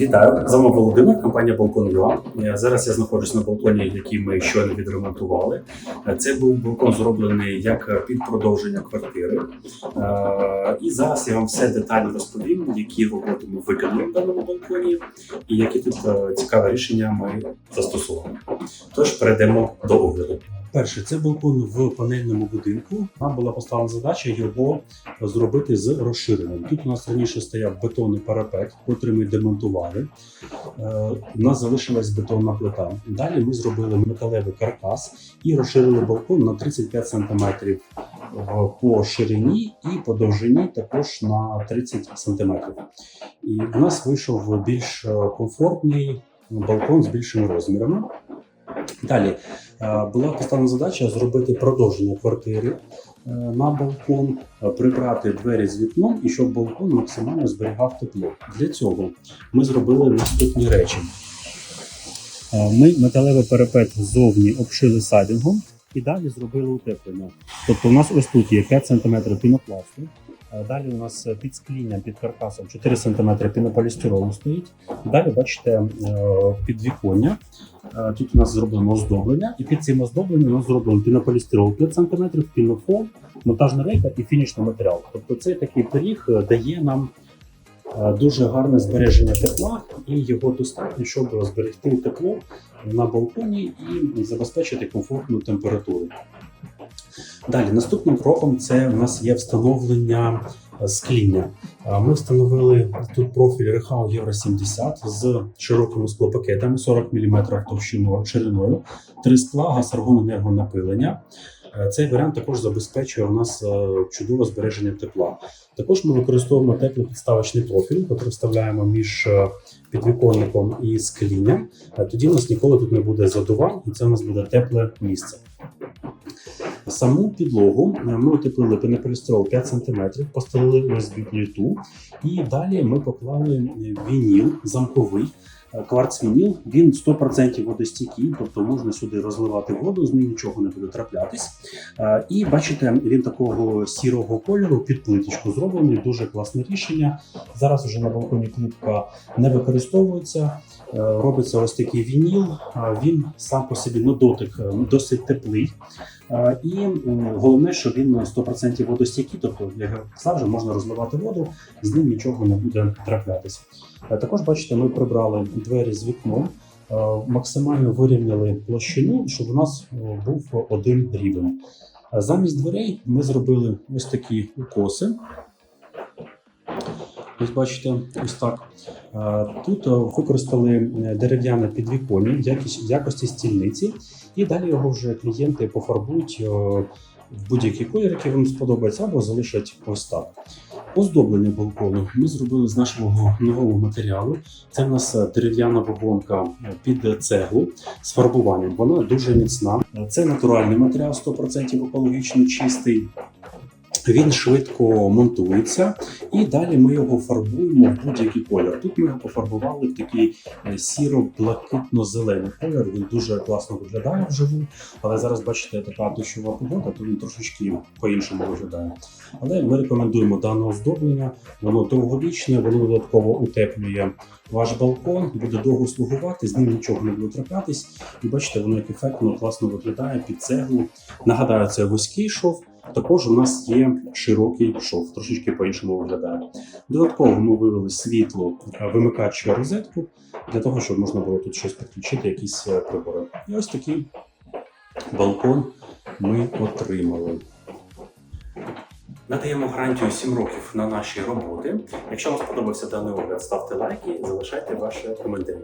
Вітаю, з вами Володимир, компанія Балкон Юа. Зараз я знаходжусь на балконі, який ми щойно відремонтували. Е, Це був балкон зроблений як під продовження квартири. Е, І зараз я вам все детально розповім, які роботи ми виконали в даному балконі і які тут е, цікаве рішення ми застосували. Тож перейдемо до огляду. Перше, це балкон в панельному будинку. Нам була поставлена задача його зробити з розширеним. Тут у нас раніше стояв бетонний парапет, який ми демонтували. Е, У нас залишилась бетонна плита. Далі ми зробили металевий каркас і розширили балкон на 35 см по ширині і по довжині також на 30 см. І у нас вийшов більш е, комфортний балкон з більшими розмірами. Далі е, була поставлена задача зробити продовження квартири е, на балкон, е, прибрати двері з вікном і щоб балкон максимально зберігав тепло. Для цього ми зробили наступні речі. Е, Ми металевий парапет ззовні обшили сайдингом і далі зробили утеплення. Тобто у нас ось тут є 5 см пінопласту. Е, Далі у нас під склінням, під каркасом 4 см пінополістиролу стоїть. Далі бачите е, підвіконня. Е, Тут у нас зроблено оздоблення, і під цим оздобленням у нас зроблено пінополістирол 5 см, пінофон, монтажна рейка і фінішний матеріал. Тобто цей такий пиріг е, дає нам е, дуже гарне збереження тепла, і його достатньо, щоб зберегти тепло на балконі і забезпечити комфортну температуру. Далі, наступним кроком це у нас є встановлення е, скління. Е, Ми встановили тут профіль Рехау Євро 70 з широкими склопакетами 40 мм товщиною шириною, три скла, газ енергонапилення. Е, Цей варіант також забезпечує у нас чудове збереження тепла. Також ми використовуємо теплопідставочний профіль, який вставляємо між підвіконником і склінням. Тоді у нас ніколи тут не буде задувань, і це у нас буде тепле місце. Саму підлогу е, ми утеплили пенополістирол 5 см, постелили USB плиту, і далі ми поклали е, вініл замковий. е, Кварц-вініл, він 100% водостійкий, тобто можна сюди розливати воду, з ним нічого не буде траплятись. І бачите, він такого сірого кольору під плиточку зроблений. Дуже класне рішення. Зараз вже на балконі плитка не використовується. Е, Робиться ось такий вініл. а Він сам по собі на дотик е, досить теплий. Е, І головне, що він 100% водостійкий, тобто, як вже можна розливати воду, з ним нічого не буде траплятися. Е, Також бачите, ми прибрали двері з вікном, е, максимально вирівняли площину, щоб у нас е, був один рівень. Е, Замість дверей ми зробили ось такі укоси. Ось бачите, ось так. Е, Тут е, використали е, дерев'яне підвіконня в якості стільниці, і далі його вже клієнти пофарбують в будь-який колір, який вам сподобається, або залишать ось так. Оздоблення балкону ми зробили з нашого нового матеріалу. Це в нас дерев'яна вагонка під цеглу з фарбуванням. Вона дуже міцна. Це натуральний матеріал, 100% екологічно чистий. Він швидко монтується, і далі ми його фарбуємо в будь-який колір. Тут ми його пофарбували в такий е, сіро-блакитно-зелений колір. Він дуже класно виглядає вживу. Але зараз бачите, така дощова погода, то він трошечки по-іншому виглядає. Але ми рекомендуємо дане оздоблення. Воно довговічне, воно додатково утеплює ваш балкон, буде довго слугувати, з ним нічого не буде траплятись. І бачите, воно як ефектно класно виглядає під цеглу. Нагадаю, це вузький шов. Також у нас є широкий шов, трошечки по-іншому виглядає. Додатково ми вивели світло, е, вимикач розетку для того, щоб можна було тут щось підключити, якісь е, прибори. І ось такий балкон ми отримали. Надаємо гарантію 7 років на наші роботи. Якщо вам сподобався даний огляд, ставте лайки, і залишайте ваші коментарі.